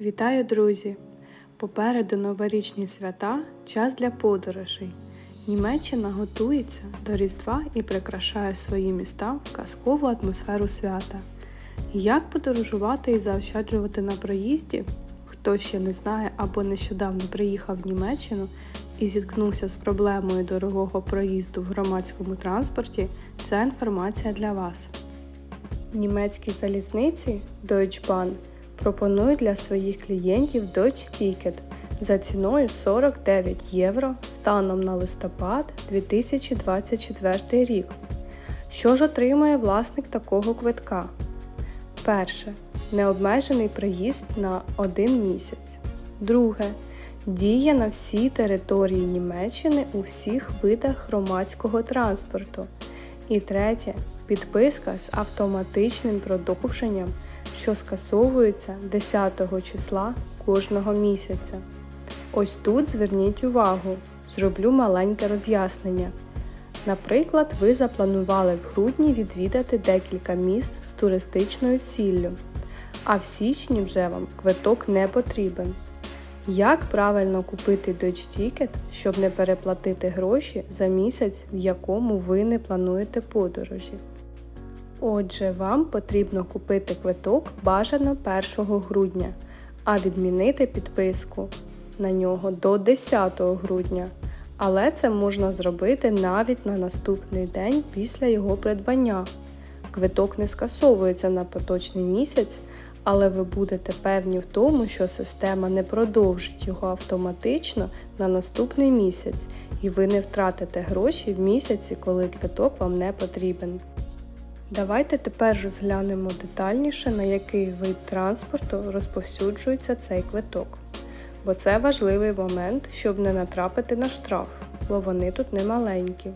Вітаю, друзі! Попереду новорічні свята час для подорожей. Німеччина готується до Різдва і прикрашає свої міста в казкову атмосферу свята. Як подорожувати і заощаджувати на проїзді? Хто ще не знає або нещодавно приїхав в Німеччину і зіткнувся з проблемою дорогого проїзду в громадському транспорті, ця інформація для вас. Німецькі залізниці Deutsche Bahn пропонують для своїх клієнтів Deutsche Ticket за ціною 49 євро станом на листопад 2024 рік. Що ж отримує власник такого квитка? Перше. Необмежений проїзд на один місяць. Друге. Дія на всій території Німеччини у всіх видах громадського транспорту. І третє. Підписка з автоматичним продовженням, що скасовується 10 числа кожного місяця. Ось тут зверніть увагу, зроблю маленьке роз'яснення. Наприклад, ви запланували в грудні відвідати декілька міст з туристичною ціллю, а в січні вже вам квиток не потрібен. Як правильно купити Deutsche Ticket, щоб не переплатити гроші за місяць, в якому ви не плануєте подорожі? Отже, вам потрібно купити квиток бажано 1 грудня, а відмінити підписку на нього до 10 грудня. Але це можна зробити навіть на наступний день після його придбання. Квиток не скасовується на поточний місяць, але ви будете певні в тому, що система не продовжить його автоматично на наступний місяць, і ви не втратите гроші в місяці, коли квиток вам не потрібен. Давайте тепер розглянемо детальніше, на який вид транспорту розповсюджується цей квиток. Бо це важливий момент, щоб не натрапити на штраф, бо вони тут не маленькі.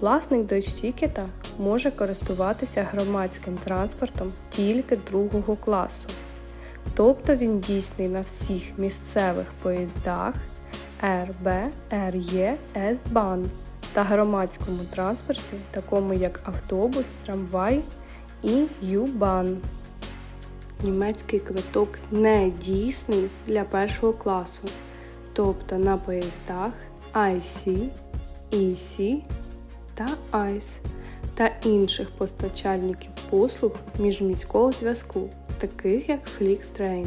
Власник дочтікета може користуватися громадським транспортом тільки другого класу. Тобто він дійсний на всіх місцевих поїздах РБ, РЄ, С-Бан та громадському транспорті, такому як автобус, трамвай і Ю-Бан. Німецький квиток не дійсний для першого класу, тобто на поїздах IC, EC та ICE та інших постачальників послуг міжміського зв'язку, таких як Flixtrain.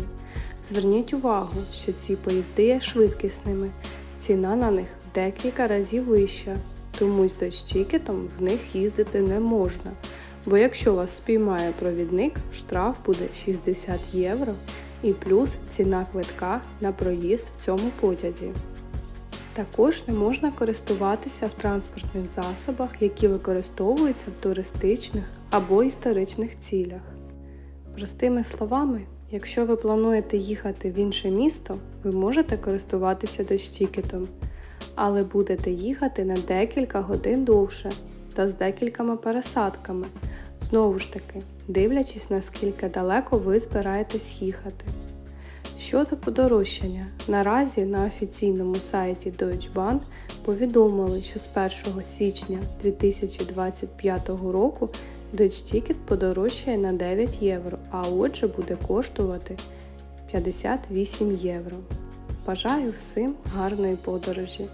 Зверніть увагу, що ці поїзди є швидкісними, ціна на них декілька разів вища, тому з дощікетом в них їздити не можна. Бо якщо вас спіймає провідник, штраф буде 60 євро і плюс ціна квитка на проїзд в цьому потязі. Також не можна користуватися в транспортних засобах, які використовуються в туристичних або історичних цілях. Простими словами, якщо ви плануєте їхати в інше місто, ви можете користуватися дощтікетом, але будете їхати на декілька годин довше та з декількома пересадками. Знову ж таки, дивлячись, наскільки далеко ви збираєтесь їхати. Щодо подорожчання, наразі на офіційному сайті Deutsche Bahn повідомили, що з 1 січня 2025 року Deutsche Ticket подорожчає на 9 євро, а отже буде коштувати 58 євро. Бажаю всім гарної подорожі!